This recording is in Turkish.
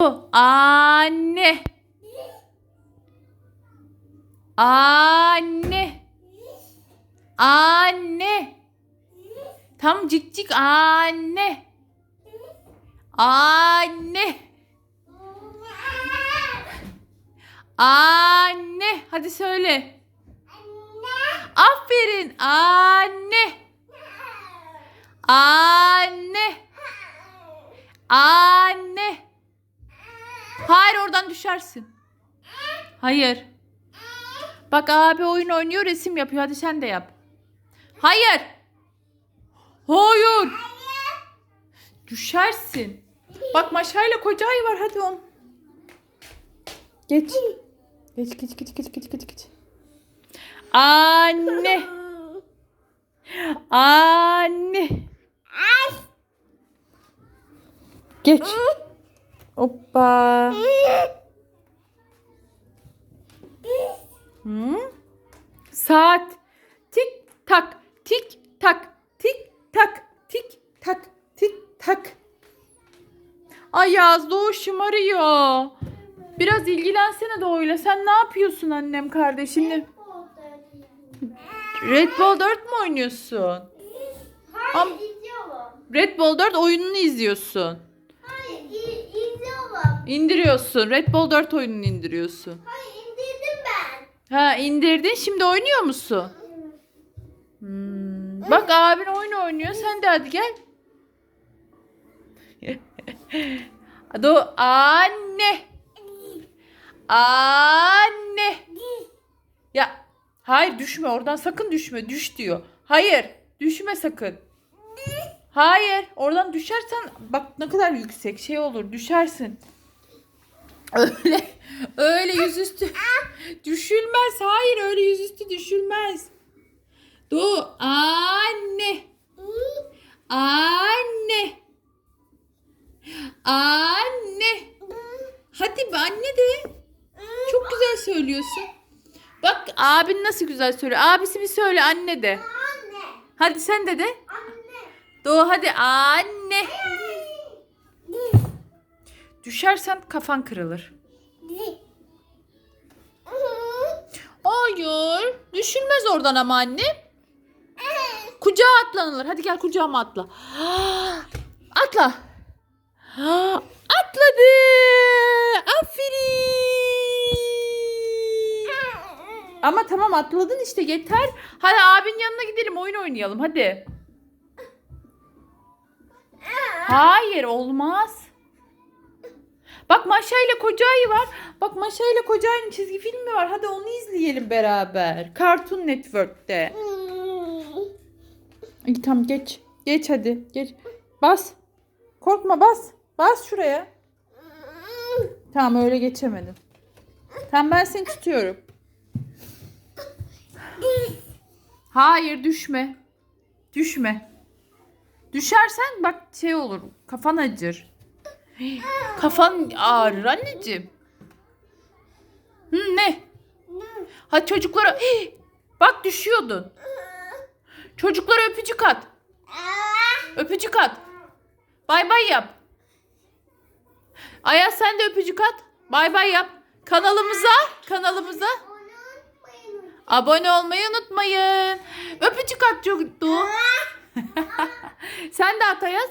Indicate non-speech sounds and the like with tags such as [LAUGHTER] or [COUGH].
Anne. Anne. Anne. Tam cik cik anne. Anne. Anne. Hadi söyle. Aferin anne. Anne. Anne. Oradan düşersin. Hayır. Bak abi oyun oynuyor resim yapıyor. Hadi sen de yap. Hayır. Hayır. Düşersin. Bak maşayla koca ayı var hadi on. Geç. Geç geç geç geç geç geç geç. Anne. Anne. Geç. Hoppa. Hı? Saat. Tik tak tik tak tik tak tik tak tik tak. Ay Yaz Doğu şımarıyor. Biraz ilgilensene Doğu'yla. Sen ne yapıyorsun annem kardeşinle? Red Bull 4 mu oynuyorsun? Hayır izliyorum. Red Bull 4 oyununu izliyorsun. İndiriyorsun. Red Bull 4 oyununu indiriyorsun. Hayır indirdim ben. Ha indirdin. Şimdi oynuyor musun? Hmm. Bak abin oyun oynuyor. Sen de hadi gel. [LAUGHS] Do anne. Anne. Ya hayır düşme oradan sakın düşme. Düş diyor. Hayır düşme sakın. Hayır oradan düşersen bak ne kadar yüksek şey olur düşersin. Öyle öyle yüzüstü düşülmez. Hayır öyle yüzüstü düşülmez. Do anne. Anne. Anne. Hadi be anne de. Çok güzel söylüyorsun. Bak abin nasıl güzel söylüyor. Abisi bir söyle anne de. Anne. Hadi sen de de. Anne. Do hadi anne. Düşersen kafan kırılır. Hayır. Düşülmez oradan ama anne. [LAUGHS] Kucağa atlanılır. Hadi gel kucağıma atla. [GASPS] Atla. [GASPS] Atladı. Aferin. [LAUGHS] Ama tamam atladın işte yeter. Hadi abin yanına gidelim oyun oynayalım hadi. [LAUGHS] Hayır olmaz. Bak Maşa ile Koca Ayı var. Bak Maşa ile Koca Ayı'nın çizgi filmi var. Hadi onu izleyelim beraber. Cartoon Network'te. İyi tamam geç. Geç hadi. Geç. Bas. Korkma bas. Bas şuraya. Tamam öyle geçemedim. Tamam ben seni tutuyorum. Hayır düşme. Düşme. Düşersen bak şey olur. Kafan acır. Kafan ağrır anneciğim. Hı, ne? Hadi çocuklara Hii! bak düşüyordun. Çocuklara öpücük at. Öpücük at. Bay bay yap. Ayaz sen de öpücük at. Bay bay yap. Kanalımıza, kanalımıza abone olmayı unutmayın. Öpücük at çocuk. [LAUGHS] sen de at Ayaz.